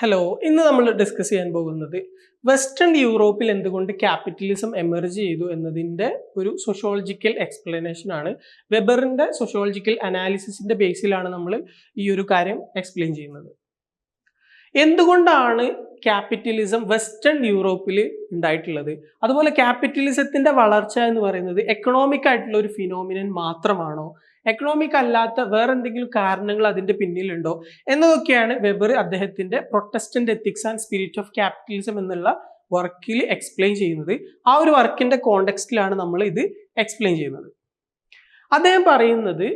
Hello ഇന്ന് നമ്മൾ discuss ചെയ്യാൻ പോകുന്നത് വെസ്റ്റേൺ യൂറോപ്പിൽ എന്തുകൊണ്ട് ക്യാപിറ്റലിസം എമർജ് ചെയ്തു എന്നതിന്റെ ഒരു സോഷ്യോളജിക്കൽ എക്സ്പ്ലനേഷൻ ആണ്. വെബറിന്റെ സോഷ്യോളജിക്കൽ അനാലിസിസിന്റെ ബേസിലാണ് നമ്മൾ ഈ ഒരു കാര്യം എക്സ്പ്ലെയിൻ ചെയ്യുന്നത്. എന്തുകൊണ്ടാണ് ക്യാപിറ്റലിസം വെസ്റ്റേൺ യൂറോപ്പിൽ ഉണ്ടായിട്ടുള്ളത്? അതുപോലെ ക്യാപിറ്റലിസത്തിന്റെ വളർച്ച എന്ന് പറയുന്നത് എക്കണോമിക് ആയിട്ടുള്ള ഒരു ഫിനോമിനൻ മാത്രമാണോ? എക്കണോമിക് അല്ലാത്ത വേറെ എന്തെങ്കിലും കാരണങ്ങൾ അതിന്റെ പിന്നിലുണ്ടോ എന്നതൊക്കെയാണ് വെബർ അദ്ദേഹത്തിന്റെ Protestant ethics and spirit of capitalism എന്നുള്ള വർക്കിൽ എക്സ്പ്ലെയിൻ ചെയ്യുന്നത്. ആ ഒരു വർക്കിന്റെ കോണ്ടെക്സ്റ്റിലാണ് നമ്മൾ ഇത് എക്സ്പ്ലെയിൻ ചെയ്യുന്നത്. അദ്ദേഹം പറയുന്നത്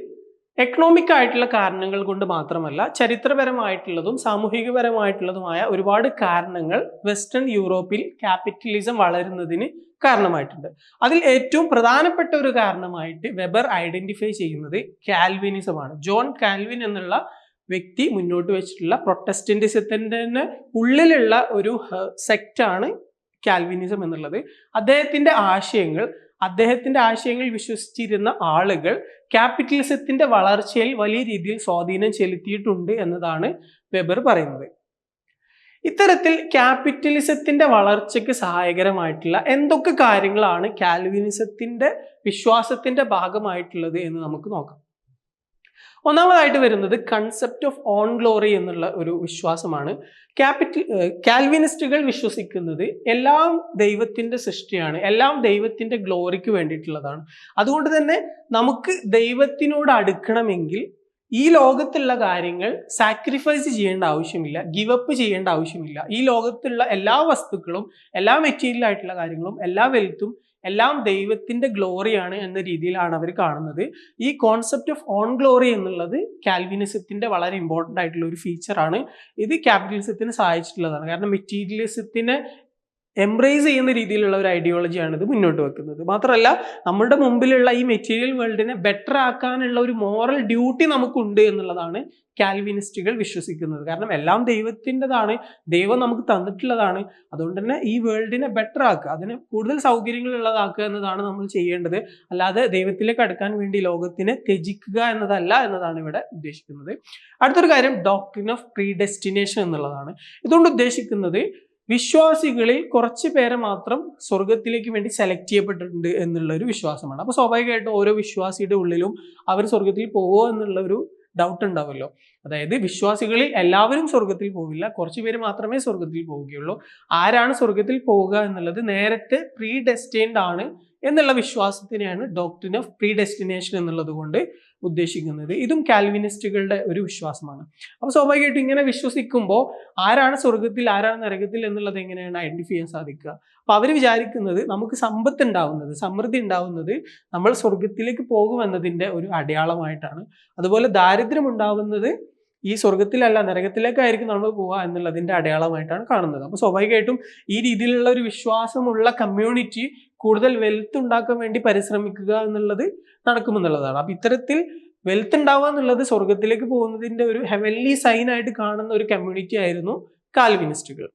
എക്കണോമിക് ആയിട്ടുള്ള കാരണങ്ങൾ കൊണ്ട് മാത്രമല്ല ചരിത്രപരമായിട്ടുള്ളതും സാമൂഹികപരമായിട്ടുള്ളതുമായ ഒരുപാട് കാരണങ്ങൾ വെസ്റ്റേൺ യൂറോപ്പിൽ ക്യാപിറ്റലിസം വളരുന്നതിന് കാരണമായിട്ടുണ്ട്. അതിൽ ഏറ്റവും പ്രധാനപ്പെട്ട ഒരു കാരണമായിട്ട് വെബർ ഐഡന്റിഫൈ ചെയ്യുന്നത് കാൽവിനിസമാണ്. ജോൺ കാൽവിൻ എന്നുള്ള വ്യക്തി മുന്നോട്ട് വെച്ചിട്ടുള്ള പ്രൊട്ടസ്റ്റന്റിസത്തിന്റെ ഉള്ളിലുള്ള ഒരു സെക്റ്റാണ് കാൽവിനിസം എന്നുള്ളത്. അദ്ദേഹത്തിന്റെ ആശയങ്ങൾ അദ്ദേഹത്തിന്റെ ആശയങ്ങൾ വിശ്വസിച്ചിരുന്ന ആളുകൾ ക്യാപിറ്റലിസത്തിന്റെ വളർച്ചയിൽ വലിയ രീതിയിൽ സ്വാധീനം ചെലുത്തിയിട്ടുണ്ട് എന്നതാണ് വെബർ പറയുന്നത്. ഇത്തരത്തിൽ ക്യാപിറ്റലിസത്തിന്റെ വളർച്ചയ്ക്ക് സഹായകരമായിട്ടുള്ള എന്തൊക്കെ കാര്യങ്ങളാണ് കാൽവിനിസത്തിന്റെ വിശ്വാസത്തിന്റെ ഭാഗമായിട്ടുള്ളത് എന്ന് നമുക്ക് നോക്കാം. ഒന്നാമതായിട്ട് വരുന്നത് കൺസെപ്റ്റ് ഓഫ് ഓൺ ഗ്ലോറി എന്നുള്ള ഒരു വിശ്വാസമാണ്. ക്യാപിറ്റൽ കാൽവിനിസ്റ്റുകൾ വിശ്വസിക്കുന്നത് എല്ലാം ദൈവത്തിന്റെ സൃഷ്ടിയാണ് എല്ലാം ദൈവത്തിന്റെ ഗ്ലോറിക്ക് വേണ്ടിയിട്ടുള്ളതാണ്. അതുകൊണ്ട് തന്നെ നമുക്ക് ദൈവത്തിനോട് അടുക്കണമെങ്കിൽ ഈ ലോകത്തുള്ള കാര്യങ്ങൾ സാക്രിഫൈസ് ചെയ്യേണ്ട ആവശ്യമില്ല ഗിവ് അപ്പ് ചെയ്യേണ്ട ആവശ്യമില്ല. ഈ ലോകത്തുള്ള എല്ലാ വസ്തുക്കളും എല്ലാ മെറ്റീരിയൽ ആയിട്ടുള്ള കാര്യങ്ങളും എല്ലാ വെൽത്തും എല്ലാം ദൈവത്തിന്റെ ഗ്ലോറിയാണ് എന്ന രീതിയിലാണ് അവർ കാണുന്നത്. ഈ കോൺസെപ്റ്റ് ഓഫ് ഓൺ ഗ്ലോറി എന്നുള്ളത് കാൽവിനിസത്തിന്റെ വളരെ ഇമ്പോർട്ടന്റ് ആയിട്ടുള്ള ഒരു ഫീച്ചറാണ് ഇത് ക്യാപിറ്റലിസത്തിന് സഹായിച്ചിട്ടുള്ളതാണ്. കാരണം മെറ്റീരിയലിസത്തിനെ എംബ്രേസ് ചെയ്യുന്ന രീതിയിലുള്ള ഒരു ഐഡിയോളജിയാണ് ഇത് മുന്നോട്ട് വെക്കുന്നത്. മാത്രമല്ല നമ്മുടെ മുമ്പിലുള്ള ഈ മെറ്റീരിയൽ വേൾഡിനെ ബെറ്റർ ആക്കാനുള്ള ഒരു മോറൽ ഡ്യൂട്ടി നമുക്കുണ്ട് എന്നുള്ളതാണ് കാൽവിനിസ്റ്റുകൾ വിശ്വസിക്കുന്നത്. കാരണം എല്ലാം ദൈവത്തിന്റെതാണ് ദൈവം നമുക്ക് തന്നിട്ടുള്ളതാണ്. അതുകൊണ്ട് തന്നെ ഈ വേൾഡിനെ ബെറ്റർ ആക്കുക അതിന് കൂടുതൽ സൗകര്യങ്ങളുള്ളതാക്കുക എന്നതാണ് നമ്മൾ ചെയ്യേണ്ടത്. അല്ലാതെ ദൈവത്തിലേക്ക് അടുക്കാൻ വേണ്ടി ലോകത്തിനെ ത്യജിക്കുക എന്നതല്ല എന്നതാണ് ഇവിടെ ഉദ്ദേശിക്കുന്നത്. അടുത്തൊരു കാര്യം ഡോക്ടറിൻ ഓഫ് പ്രീ ഡെസ്റ്റിനേഷൻ എന്നുള്ളതാണ്. ഇതുകൊണ്ട് ഉദ്ദേശിക്കുന്നത് വിശ്വാസികളിൽ കുറച്ച് പേരെ മാത്രം സ്വർഗത്തിലേക്ക് വേണ്ടി സെലക്ട് ചെയ്യപ്പെട്ടിട്ടുണ്ട് എന്നുള്ള ഒരു വിശ്വാസമാണ്. അപ്പോൾ സ്വാഭാവികമായിട്ടും ഓരോ വിശ്വാസിയുടെ ഉള്ളിലും അവർ സ്വർഗത്തിൽ പോകുമോ എന്നുള്ള ഒരു ഡൗട്ട് ഉണ്ടാവുമല്ലോ അതായത് വിശ്വാസികളിൽ എല്ലാവരും സ്വർഗത്തിൽ പോവില്ല. കുറച്ച് പേര് മാത്രമേ സ്വർഗത്തിൽ പോവുകയുള്ളൂ. ആരാണ് സ്വർഗത്തിൽ പോവുക എന്നുള്ളത് നേരത്തെ പ്രീ ഡെസ്റ്റൈൻഡ് ആണ് എന്നുള്ള വിശ്വാസത്തിനെയാണ് ഡോക്ടറിൻ ഓഫ് പ്രീ ഡെസ്റ്റിനേഷൻ എന്നുള്ളത് കൊണ്ട് ഉദ്ദേശിക്കുന്നത്. ഇതും കാൽവിനിസ്റ്റുകളുടെ ഒരു വിശ്വാസമാണ്. അപ്പോൾ സ്വാഭാവികമായിട്ടും ഇങ്ങനെ വിശ്വസിക്കുമ്പോൾ ആരാണ് സ്വർഗത്തിൽ ആരാണ് നരകത്തിൽ എന്നുള്ളത് എങ്ങനെയാണ് ഐഡന്റിഫൈ ചെയ്യാൻ സാധിക്കുക? അപ്പോൾ അവർ വിചാരിക്കുന്നത് നമുക്ക് സമ്പത്ത് ഉണ്ടാവുന്നത് സമൃദ്ധി ഉണ്ടാവുന്നത് നമ്മൾ സ്വർഗത്തിലേക്ക് പോകുമെന്നതിന്റെ ഒരു അടയാളമായിട്ടാണ്. അതുപോലെ ദാരിദ്ര്യം ഉണ്ടാവുന്നത് ഈ സ്വർഗത്തിലല്ല നരകത്തിലേക്കായിരിക്കും നമ്മൾ പോവുക എന്നുള്ളതിന്റെ അടയാളമായിട്ടാണ് കാണുന്നത്. അപ്പോൾ സ്വാഭാവികമായിട്ടും ഈ രീതിയിലുള്ള ഒരു വിശ്വാസമുള്ള കമ്മ്യൂണിറ്റി കൂടുതൽ വെൽത്ത് ഉണ്ടാക്കാൻ വേണ്ടി പരിശ്രമിക്കുക എന്നുള്ളത് നടക്കുമെന്നുള്ളതാണ്. അപ്പം ഇത്തരത്തിൽ വെൽത്ത് ഉണ്ടാവുക എന്നുള്ളത് സ്വർഗത്തിലേക്ക് പോകുന്നതിന്റെ ഒരു ഹെവൻലി സൈൻ ആയിട്ട് കാണുന്ന ഒരു കമ്മ്യൂണിറ്റി ആയിരുന്നു കാൽവിനിസ്റ്റുകൾ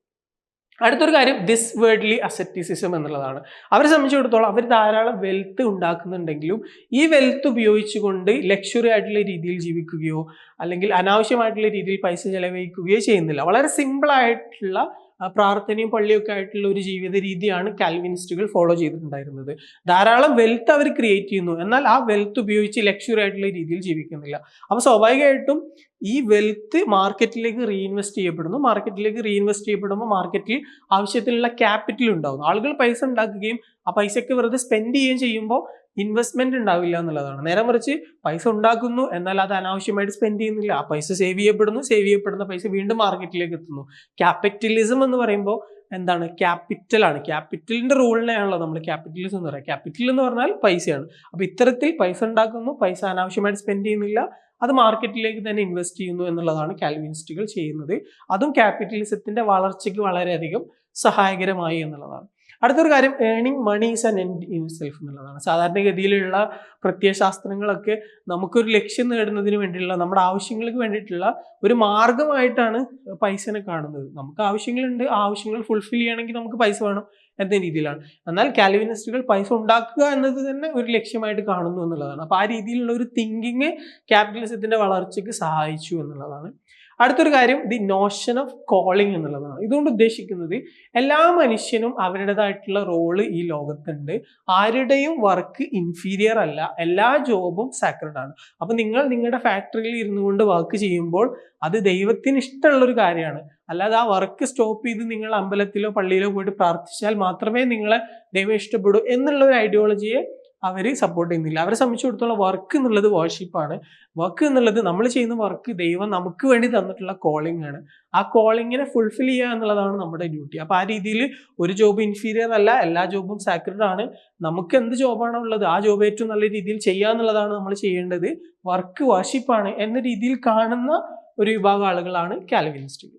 അടുത്തൊരു കാര്യം ദിസ് വേർഡ്ലി അസറ്റിസിസം എന്നുള്ളതാണ്. അവരെ സംബന്ധിച്ചിടത്തോളം അവർ ധാരാളം വെൽത്ത് ഉണ്ടാക്കുന്നുണ്ടെങ്കിലും ഈ വെൽത്ത് ഉപയോഗിച്ചുകൊണ്ട് ലക്ഷറി ആയിട്ടുള്ള രീതിയിൽ ജീവിക്കുകയോ അല്ലെങ്കിൽ അനാവശ്യമായിട്ടുള്ള രീതിയിൽ പൈസ ചെലവഴിക്കുകയോ ചെയ്യുന്നില്ല. വളരെ സിമ്പിൾ ആയിട്ടുള്ള പ്രാർത്ഥനയും പള്ളിയൊക്കെ ആയിട്ടുള്ള ഒരു ജീവിത രീതിയാണ് കാൽവിനിസ്റ്റുകൾ ഫോളോ ചെയ്തിട്ടുണ്ടായിരുന്നത്. ധാരാളം വെൽത്ത് അവർ ക്രിയേറ്റ് ചെയ്യുന്നു. എന്നാൽ ആ വെൽത്ത് ഉപയോഗിച്ച് ലക്ഷറി ആയിട്ടുള്ള രീതിയിൽ ജീവിക്കുന്നില്ല. അപ്പോൾ സ്വാഭാവികമായിട്ടും ഈ വെൽത്ത് മാർക്കറ്റിലേക്ക് റീഇൻവെസ്റ്റ് ചെയ്യപ്പെടുന്നു. മാർക്കറ്റിലേക്ക് റീഇൻവെസ്റ്റ് ചെയ്യപ്പെടുമ്പോൾ മാർക്കറ്റിൽ ആവശ്യത്തിനുള്ള ക്യാപിറ്റൽ ഉണ്ടാകുന്നു. ആളുകൾ പൈസ ഉണ്ടാക്കുകയും ആ പൈസയ്ക്ക് വെറുതെ സ്പെൻഡ് ചെയ്യുകയും ചെയ്യുമ്പോൾ ഇൻവെസ്റ്റ്മെന്റ് ഉണ്ടാവില്ല എന്നുള്ളതാണ്. നേരെ മറിച്ച് പൈസ ഉണ്ടാക്കുന്നു എന്നാൽ അത് അനാവശ്യമായിട്ട് സ്പെൻഡ് ചെയ്യുന്നില്ല. ആ പൈസ സേവ് ചെയ്യപ്പെടുന്നു സേവ് ചെയ്യപ്പെടുന്ന പൈസ വീണ്ടും മാർക്കറ്റിലേക്ക് എത്തുന്നു. ക്യാപിറ്റലിസം എന്ന് പറയുമ്പോൾ എന്താണ്? ക്യാപിറ്റലാണ് ക്യാപിറ്റലിന്റെ റൂളിനെയാണല്ലോ നമ്മൾ ക്യാപിറ്റലിസം എന്ന് പറയുക ക്യാപിറ്റൽ എന്ന് പറഞ്ഞാൽ പൈസയാണ്. അപ്പോൾ ഇത്തരത്തിൽ പൈസ ഉണ്ടാക്കുന്നു പൈസ അനാവശ്യമായിട്ട് സ്പെൻഡ് ചെയ്യുന്നില്ല അത് മാർക്കറ്റിലേക്ക് തന്നെ ഇൻവെസ്റ്റ് ചെയ്യുന്നു എന്നുള്ളതാണ് കാൽവിനിസ്റ്റുകൾ ചെയ്യുന്നത്. അതും ക്യാപിറ്റലിസത്തിന്റെ വളർച്ചയ്ക്ക് വളരെയധികം സഹായകരമായി എന്നുള്ളതാണ്. അടുത്തൊരു കാര്യം ഏണിങ് money is an end in self എന്നുള്ളതാണ്. സാധാരണഗതിയിലുള്ള പ്രത്യയശാസ്ത്രങ്ങളൊക്കെ നമുക്കൊരു ലക്ഷ്യം നേടുന്നതിന് വേണ്ടിയുള്ള നമ്മുടെ ആവശ്യങ്ങൾക്ക് വേണ്ടിയിട്ടുള്ള ഒരു മാർഗമായിട്ടാണ് പൈസനെ കാണുന്നത്. നമുക്ക് ആവശ്യങ്ങളുണ്ട് ആവശ്യങ്ങൾ ഫുൾഫിൽ ചെയ്യണമെങ്കിൽ നമുക്ക് പൈസ വേണം എന്ന രീതിയിലാണ്. എന്നാൽ കാൽവിനിസ്റ്റുകൾ പൈസ ഉണ്ടാക്കുക എന്നത് തന്നെ ഒരു ലക്ഷ്യമായിട്ട് കാണുന്നു എന്നുള്ളതാണ്. അപ്പോൾ ആ രീതിയിലുള്ള ഒരു തിങ്കിങ് ക്യാപിറ്റലിസത്തിന്റെ വളർച്ചയ്ക്ക് സഹായിച്ചു എന്നുള്ളതാണ്. അടുത്തൊരു കാര്യം ദി നോഷൻ ഓഫ് കോളിംഗ് എന്നുള്ളതാണ്. ഇതുകൊണ്ട് ഉദ്ദേശിക്കുന്നത് എല്ലാ മനുഷ്യനും അവരുടേതായിട്ടുള്ള റോൾ ഈ ലോകത്തുണ്ട്. ആരുടെയും വർക്ക് ഇൻഫീരിയർ അല്ല. എല്ലാ ജോബും സാക്രഡ് ആണ്. അപ്പം നിങ്ങൾ നിങ്ങളുടെ ഫാക്ടറിയിൽ ഇരുന്നു കൊണ്ട് വർക്ക് ചെയ്യുമ്പോൾ അത് ദൈവത്തിന് ഇഷ്ടമുള്ളൊരു കാര്യമാണ്. അല്ലാതെ ആ വർക്ക് സ്റ്റോപ്പ് ചെയ്ത് നിങ്ങൾ അമ്പലത്തിലോ പള്ളിയിലോ പോയിട്ട് പ്രാർത്ഥിച്ചാൽ മാത്രമേ നിങ്ങളെ ദൈവം ഇഷ്ടപ്പെടൂ എന്നുള്ള ഒരു ഐഡിയോളജിയെ അവർ സപ്പോർട്ട് ചെയ്യുന്നില്ല. അവരെ സംബന്ധിച്ചിടത്തോളം വർക്ക് എന്നുള്ളത് വർഷിപ്പാണ് വർക്ക് എന്നുള്ളത് നമ്മൾ ചെയ്യുന്ന വർക്ക് ദൈവം നമുക്ക് വേണ്ടി തന്നിട്ടുള്ള കോളിംഗ് ആണ്. ആ കോളിങ്ങിനെ ഫുൾഫിൽ ചെയ്യുക എന്നുള്ളതാണ് നമ്മുടെ ഡ്യൂട്ടി അപ്പോൾ ആ രീതിയിൽ ഒരു ജോബ് ഇൻഫീരിയർ അല്ല എല്ലാ ജോബും സാക്രഡ് ആണ്. നമുക്ക് എന്ത് ജോബാണോ ഉള്ളത്? ആ ജോബ് ഏറ്റവും നല്ല രീതിയിൽ ചെയ്യുക എന്നുള്ളതാണ് നമ്മൾ ചെയ്യേണ്ടത്. വർക്ക് വർഷിപ്പാണ് എന്ന രീതിയിൽ കാണുന്ന ഒരു വിഭാഗം ആളുകളാണ് കാൽവിനിസ്റ്റുകൾ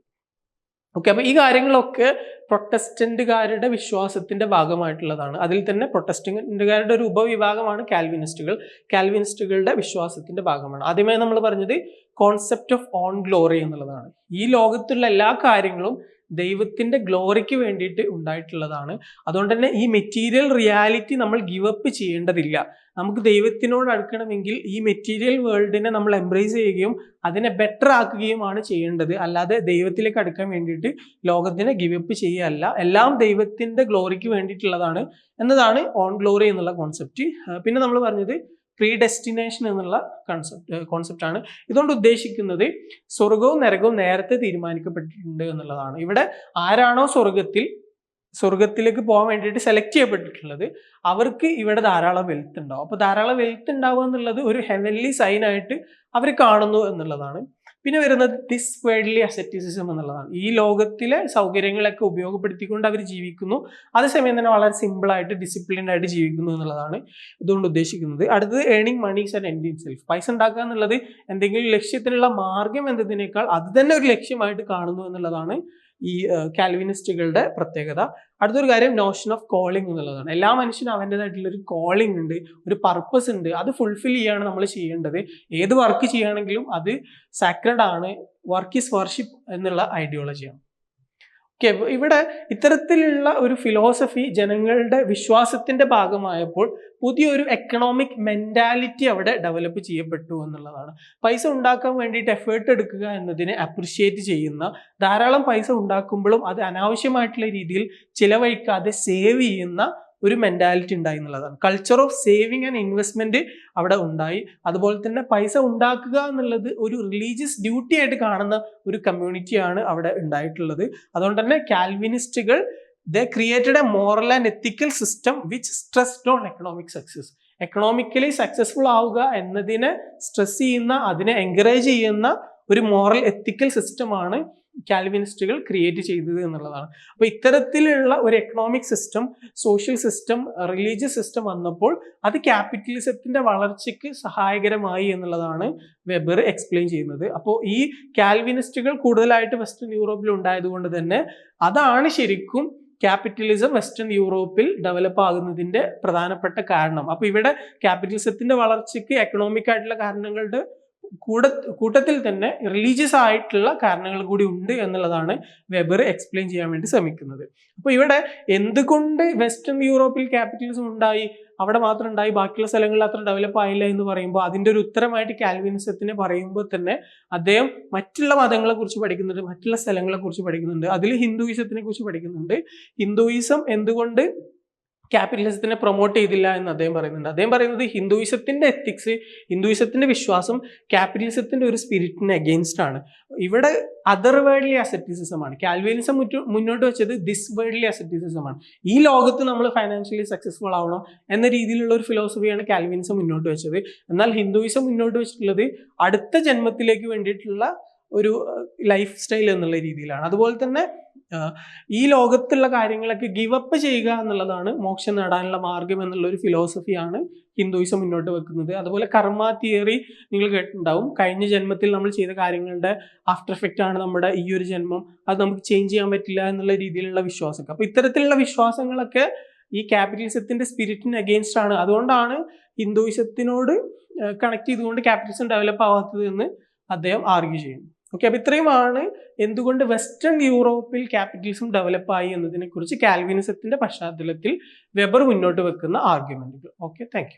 ഓക്കെ അപ്പോൾ ഈ കാര്യങ്ങളൊക്കെ പ്രൊട്ടസ്റ്റന്റുകാരുടെ വിശ്വാസത്തിന്റെ ഭാഗമായിട്ടുള്ളതാണ്. അതിൽ തന്നെ പ്രൊട്ടസ്റ്റന്റുകാരുടെ ഒരു ഉപവിഭാഗമാണ് കാൽവിനിസ്റ്റുകൾ കാൽവിനിസ്റ്റുകളുടെ വിശ്വാസത്തിന്റെ ഭാഗമാണ്. ആദ്യമായി നമ്മൾ പറഞ്ഞത് കോൺസെപ്റ്റ് ഓഫ് ഓൺ ഗ്ലോറി എന്നുള്ളതാണ്. ഈ ലോകത്തുള്ള എല്ലാ കാര്യങ്ങളും ദൈവത്തിന്റെ ഗ്ലോറിക്ക് വേണ്ടിയിട്ട് ഉണ്ടായിട്ടുള്ളതാണ്. അതുകൊണ്ട് തന്നെ ഈ മെറ്റീരിയൽ റിയാലിറ്റി നമ്മൾ ഗിവ് അപ്പ് ചെയ്യേണ്ടതില്ല. നമുക്ക് ദൈവത്തിനോട് അടുക്കണമെങ്കിൽ ഈ മെറ്റീരിയൽ വേൾഡിനെ നമ്മൾ എംബ്രേസ് ചെയ്യുകയും അതിനെ ബെറ്റർ ആക്കുകയുമാണ് ചെയ്യേണ്ടത്. അല്ലാതെ ദൈവത്തിലേക്ക് അടുക്കാൻ വേണ്ടിയിട്ട് ലോകത്തിനെ ഗിവ് അപ്പ് ചെയ്യുകയല്ല. എല്ലാം ദൈവത്തിന്റെ ഗ്ലോറിക്ക് വേണ്ടിയിട്ടുള്ളതാണ്. എന്നതാണ് ഓൺ ഗ്ലോറി എന്നുള്ള കോൺസെപ്റ്റ് പിന്നെ നമ്മൾ പറഞ്ഞത് പ്രീ ഡെസ്റ്റിനേഷൻ എന്നുള്ള കൺസെപ്റ്റ് കോൺസെപ്റ്റ് ആണ്. ഇതുകൊണ്ട് ഉദ്ദേശിക്കുന്നത് സ്വർഗവും നരകവും നേരത്തെ തീരുമാനിക്കപ്പെട്ടിട്ടുണ്ട് എന്നുള്ളതാണ്. ഇവിടെ ആരാണോ സ്വർഗത്തിൽ സ്വർഗത്തിലേക്ക് പോകാൻ വേണ്ടിയിട്ട് സെലക്ട് ചെയ്യപ്പെട്ടിട്ടുള്ളത് അവർക്ക് ഇവിടെ ധാരാളം വെൽത്ത് ഉണ്ടാവും. അപ്പോൾ ധാരാളം വെൽത്ത് ഉണ്ടാവുക എന്നുള്ളത് ഒരു ഹെവൻലി സൈനായിട്ട് അവർ കാണുന്നു എന്നുള്ളതാണ്. പിന്നെ വരുന്നത് ദിസ് വേൾഡ്ലി അസറ്റിസിസം എന്നുള്ളതാണ്. ഈ ലോകത്തിലെ സൗകര്യങ്ങളൊക്കെ ഉപയോഗപ്പെടുത്തിക്കൊണ്ട് അവർ ജീവിക്കുന്നു. അതേസമയം തന്നെ വളരെ സിമ്പിളായിട്ട് ഡിസിപ്ലിൻഡ് ആയിട്ട് ജീവിക്കുന്നു എന്നുള്ളതാണ് ഇതുകൊണ്ട് ഉദ്ദേശിക്കുന്നത്. അടുത്തത് earning moneys and end in self പൈസ ഉണ്ടാക്കുക എന്നുള്ളത് എന്തെങ്കിലും ലക്ഷ്യത്തിനുള്ള മാർഗം എന്നതിനേക്കാൾ അത് തന്നെ ഒരു ലക്ഷ്യമായിട്ട് കാണുന്നു എന്നുള്ളതാണ് ഈ കാൽവിനിസ്റ്റുകളുടെ പ്രത്യേകത. അടുത്തൊരു കാര്യം നോഷൻ ഓഫ് കോളിംഗ് എന്നുള്ളതാണ്. എല്ലാ മനുഷ്യനും അവന്റെതായിട്ടുള്ള ഒരു കോളിംഗ് ഉണ്ട് ഒരു പർപ്പസ് ഉണ്ട്. അത് ഫുൾഫിൽ ചെയ്യാണ് നമ്മൾ ചെയ്യേണ്ടത്. ഏത് വർക്ക് ചെയ്യുകയാണെങ്കിലും അത് സാക്രഡ് ആണ്. വർക്ക് ഈസ് വർഷിപ്പ് എന്നുള്ള ഐഡിയോളജിയാണ് ഓക്കെ ഇവിടെ ഇത്തരത്തിലുള്ള ഒരു ഫിലോസഫി ജനങ്ങളുടെ വിശ്വാസത്തിന്റെ ഭാഗമായപ്പോൾ പുതിയൊരു എക്കണോമിക് മെന്റാലിറ്റി അവിടെ ഡെവലപ്പ് ചെയ്യപ്പെട്ടു എന്നുള്ളതാണ്. പൈസ ഉണ്ടാക്കാൻ വേണ്ടിയിട്ട് എഫേർട്ട് എടുക്കുക എന്നതിനെ അപ്രിഷ്യേറ്റ് ചെയ്യുന്ന ധാരാളം പൈസ ഉണ്ടാക്കുമ്പോഴും അത് അനാവശ്യമായിട്ടുള്ള രീതിയിൽ ചിലവഴിക്കാതെ സേവ് ചെയ്യുന്ന ഒരു മെന്റാലിറ്റി ഉണ്ടായി എന്നുള്ളതാണ്. Culture of saving and investment അവിടെ ഉണ്ടായി. അതുപോലെ തന്നെ പൈസ ഉണ്ടാക്കുക എന്നുള്ളത് ഒരു റിലീജിയസ് ഡ്യൂട്ടി ആയിട്ട് കാണുന്ന ഒരു കമ്മ്യൂണിറ്റിയാണ് അവിടെ ഉണ്ടായിട്ടുള്ളത്. അതുകൊണ്ട് തന്നെ കാൽവിനിസ്റ്റുകൾ the created a moral and ethical system which stressed on economic success economically successful ആവുക എന്നതിനെ സ്ട്രെസ് ചെയ്യുന്ന അതിനെ എൻകറേജ് ചെയ്യുന്ന ഒരു മോറൽ എത്തിക്കൽ സിസ്റ്റമാണ് കാൽവിനിസ്റ്റുകൾ ക്രിയേറ്റ് ചെയ്തത് എന്നുള്ളതാണ്. അപ്പോൾ ഇത്തരത്തിലുള്ള ഒരു economic system social system religious system വന്നപ്പോൾ അത് ക്യാപിറ്റലിസത്തിന്റെ വളർച്ചയ്ക്ക് സഹായകരമായി എന്നുള്ളതാണ് വെബർ എക്സ്പ്ലെയിൻ ചെയ്യുന്നത്. അപ്പോൾ ഈ കാൽവിനിസ്റ്റുകൾ കൂടുതലായിട്ട് വെസ്റ്റേൺ യൂറോപ്പിൽ ഉണ്ടായതുകൊണ്ട് തന്നെ അതാണ് ശരിക്കും ക്യാപിറ്റലിസം വെസ്റ്റേൺ യൂറോപ്പിൽ ഡെവലപ്പ് ആകുന്നതിന്റെ പ്രധാനപ്പെട്ട കാരണം. അപ്പോൾ ഇവിടെ ക്യാപിറ്റലിസത്തിന്റെ വളർച്ചയ്ക്ക് എക്കണോമിക് ആയിട്ടുള്ള കാരണങ്ങളുടെ കൂട കൂട്ടത്തിൽ തന്നെ റിലീജിയസ് ആയിട്ടുള്ള കാരണങ്ങൾ കൂടി ഉണ്ട് എന്നുള്ളതാണ് വെബർ എക്സ്പ്ലെയിൻ ചെയ്യാൻ വേണ്ടി ശ്രമിക്കുന്നത്. അപ്പോൾ ഇവിടെ എന്തുകൊണ്ട് വെസ്റ്റേൺ യൂറോപ്പിൽ ക്യാപിറ്റലിസം ഉണ്ടായി? അവിടെ മാത്രം ഉണ്ടായി ബാക്കിയുള്ള സ്ഥലങ്ങളിൽ അത്ര ഡെവലപ്പ് ആയില്ല എന്ന് പറയുമ്പോൾ അതിന്റെ ഒരു ഉത്തരമായിട്ട് കാൽവിനിസത്തിനെ പറയുമ്പോൾ തന്നെ അദ്ദേഹം മറ്റുള്ള മതങ്ങളെ കുറിച്ച് പഠിക്കുന്നുണ്ട് മറ്റുള്ള സ്ഥലങ്ങളെ കുറിച്ച് പഠിക്കുന്നുണ്ട് അതിൽ ഹിന്ദുയിസത്തിനെ കുറിച്ച് പഠിക്കുന്നുണ്ട്. ഹിന്ദുയിസം എന്തുകൊണ്ട് ക്യാപിറ്റലിസത്തിനെ പ്രൊമോട്ട് ചെയ്തില്ല എന്ന് അദ്ദേഹം പറയുന്നുണ്ട്. അദ്ദേഹം പറയുന്നത് ഹിന്ദുയിസത്തിന്റെ എത്തിക്സ് ഹിന്ദുയിസത്തിന്റെ വിശ്വാസം ക്യാപിറ്റലിസത്തിന്റെ ഒരു സ്പിരിറ്റിന് അഗെയിൻസ്റ്റ് ആണ്. ഇവിടെ അതർ വേൾഡ്ലി അസറ്റിസിസം ആണ്. കാൽവിനിസം മുന്നോട്ട് വെച്ചത് ദിസ് വേൾഡ്ലി അസറ്റിസിസം ആണ്. ഈ ലോകത്ത് നമ്മൾ ഫൈനാൻഷ്യലി സക്സസ്ഫുൾ ആവണം എന്ന രീതിയിലുള്ള ഒരു ഫിലോസഫിയാണ് കാൽവിനിസം മുന്നോട്ട് വെച്ചത്. എന്നാൽ ഹിന്ദുയിസം മുന്നോട്ട് വെച്ചിട്ടുള്ളത് അടുത്ത ജന്മത്തിലേക്ക് വേണ്ടിയിട്ടുള്ള ഒരു ലൈഫ് സ്റ്റൈൽ എന്നുള്ള രീതിയിലാണ്. അതുപോലെ തന്നെ ഈ ലോകത്തുള്ള കാര്യങ്ങളൊക്കെ ഗിവ് അപ്പ് ചെയ്യുക എന്നുള്ളതാണ് മോക്ഷം നേടാനുള്ള മാർഗം എന്നുള്ള ഒരു ഫിലോസഫിയാണ് ഹിന്ദുയിസം മുന്നോട്ട് വെക്കുന്നത്. അതുപോലെ കർമ്മ തിയറി നിങ്ങൾ കേട്ടിട്ടുണ്ടാവും. കഴിഞ്ഞ ജന്മത്തിൽ നമ്മൾ ചെയ്ത കാര്യങ്ങളുടെ ആഫ്റ്റർ എഫക്റ്റ് ആണ് നമ്മുടെ ഈ ഒരു ജന്മം. അത് നമുക്ക് ചേഞ്ച് ചെയ്യാൻ പറ്റില്ല എന്നുള്ള രീതിയിലുള്ള വിശ്വാസമൊക്കെ. അപ്പോൾ ഇത്തരത്തിലുള്ള വിശ്വാസങ്ങളൊക്കെ ഈ ക്യാപിറ്റലിസത്തിന്റെ സ്പിരിറ്റിന് അഗെയിൻസ്റ്റ് ആണ്. അതുകൊണ്ടാണ് ഹിന്ദുയിസത്തിനോട് കണക്ട് ചെയ്തുകൊണ്ട് ക്യാപിറ്റലിസം ഡെവലപ്പ് ആവാത്തത് എന്ന് അദ്ദേഹം ആർഗ്യൂ ചെയ്യുന്നു. ഓക്കെ അപ്പോൾ ഇത്രയുമാണ് എന്തുകൊണ്ട് വെസ്റ്റേൺ യൂറോപ്പിൽ ക്യാപിറ്റലിസം ഡെവലപ്പായി എന്നതിനെ കുറിച്ച് കാൽവിനിസത്തിന്റെ പശ്ചാത്തലത്തിൽ വെബർ മുന്നോട്ട് വെക്കുന്ന ആർഗ്യുമെന്റുകൾ ഓക്കെ താങ്ക്